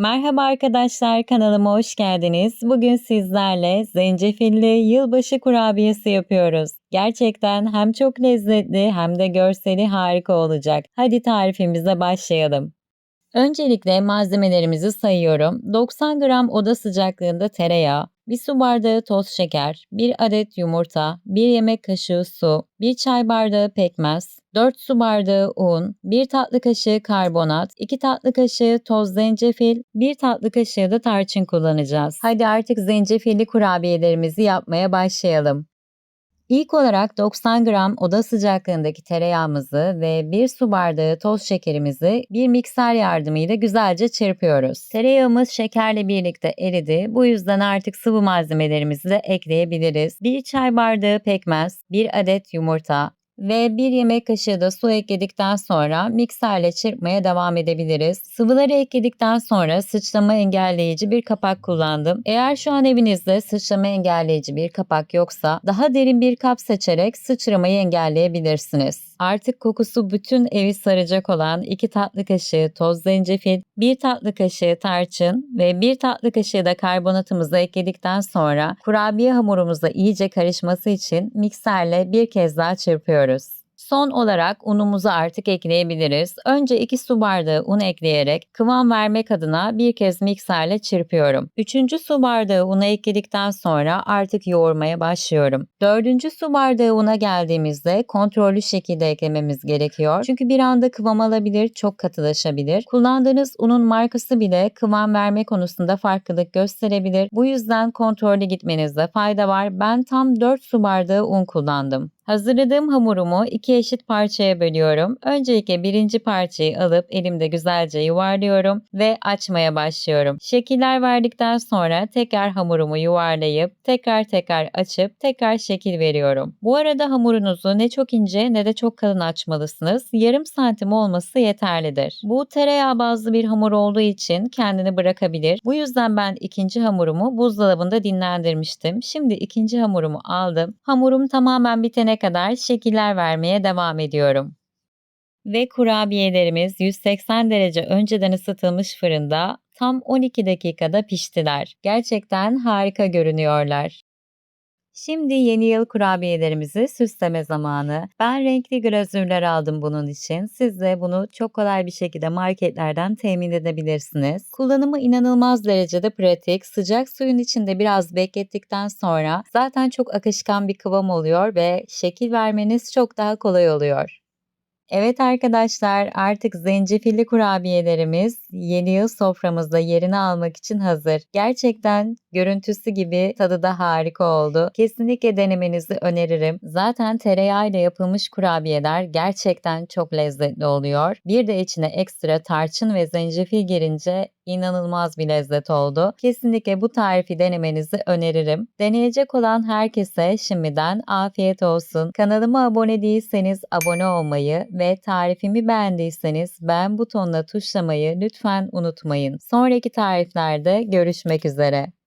Merhaba arkadaşlar kanalıma hoş geldiniz. Bugün sizlerle zencefilli yılbaşı kurabiyesi yapıyoruz. Gerçekten hem çok lezzetli hem de görseli harika olacak. Hadi tarifimize başlayalım. Öncelikle malzemelerimizi sayıyorum. 90 gram oda sıcaklığında tereyağı, 1 su bardağı toz şeker, 1 adet yumurta, 1 yemek kaşığı su, 1 çay bardağı pekmez, 4 su bardağı un, 1 tatlı kaşığı karbonat, 2 tatlı kaşığı toz zencefil, 1 tatlı kaşığı da tarçın kullanacağız. Hadi artık zencefilli kurabiyelerimizi yapmaya başlayalım. İlk olarak 90 gram oda sıcaklığındaki tereyağımızı ve 1 su bardağı toz şekerimizi bir mikser yardımıyla güzelce çırpıyoruz. Tereyağımız şekerle birlikte eridi. Bu yüzden artık sıvı malzemelerimizi de ekleyebiliriz. 1 çay bardağı pekmez, 1 adet yumurta, ve 1 yemek kaşığı da su ekledikten sonra mikserle çırpmaya devam edebiliriz. Sıvıları ekledikten sonra sıçrama engelleyici bir kapak kullandım. Eğer şu an evinizde sıçrama engelleyici bir kapak yoksa daha derin bir kap seçerek sıçramayı engelleyebilirsiniz. Artık kokusu bütün evi saracak olan 2 tatlı kaşığı toz zencefil, 1 tatlı kaşığı tarçın ve 1 tatlı kaşığı da karbonatımızı ekledikten sonra kurabiye hamurumuza iyice karışması için mikserle bir kez daha çırpıyoruz. Son olarak unumuzu artık ekleyebiliriz. Önce 2 su bardağı un ekleyerek kıvam vermek adına bir kez mikserle çırpıyorum. 3. su bardağı unu ekledikten sonra artık yoğurmaya başlıyorum. 4. su bardağı una geldiğimizde kontrollü şekilde eklememiz gerekiyor. Çünkü bir anda kıvam alabilir, çok katılaşabilir. Kullandığınız unun markası bile kıvam verme konusunda farklılık gösterebilir. Bu yüzden kontrollü gitmenizde fayda var. Ben tam 4 su bardağı un kullandım. Hazırladığım hamurumu iki eşit parçaya bölüyorum. Öncelikle birinci parçayı alıp elimde güzelce yuvarlıyorum ve açmaya başlıyorum. Şekiller verdikten sonra tekrar hamurumu yuvarlayıp tekrar tekrar açıp tekrar şekil veriyorum. Bu arada hamurunuzu ne çok ince ne de çok kalın açmalısınız. Yarım santim olması yeterlidir. Bu tereyağı bazlı bir hamur olduğu için kendini bırakabilir. Bu yüzden ben ikinci hamurumu buzdolabında dinlendirmiştim. Şimdi ikinci hamurumu aldım. Hamurum tamamen bitene kadar şekiller vermeye devam ediyorum. Ve kurabiyelerimiz 180 derece önceden ısıtılmış fırında tam 12 dakikada piştiler. Gerçekten harika görünüyorlar. Şimdi yeni yıl kurabiyelerimizi süsleme zamanı. Ben renkli glazürler aldım bunun için. Siz de bunu çok kolay bir şekilde marketlerden temin edebilirsiniz. Kullanımı inanılmaz derecede pratik. Sıcak suyun içinde biraz beklettikten sonra zaten çok akışkan bir kıvam oluyor ve şekil vermeniz çok daha kolay oluyor. Evet arkadaşlar artık zencefilli kurabiyelerimiz yeni yıl soframızda yerini almak için hazır. Gerçekten görüntüsü gibi tadı da harika oldu. Kesinlikle denemenizi öneririm. Zaten tereyağıyla yapılmış kurabiyeler gerçekten çok lezzetli oluyor. Bir de içine ekstra tarçın ve zencefil girince inanılmaz bir lezzet oldu. Kesinlikle bu tarifi denemenizi öneririm. Deneyecek olan herkese şimdiden afiyet olsun. Kanalıma abone değilseniz abone olmayı ve tarifimi beğendiyseniz beğen butonuna tuşlamayı lütfen unutmayın. Sonraki tariflerde görüşmek üzere.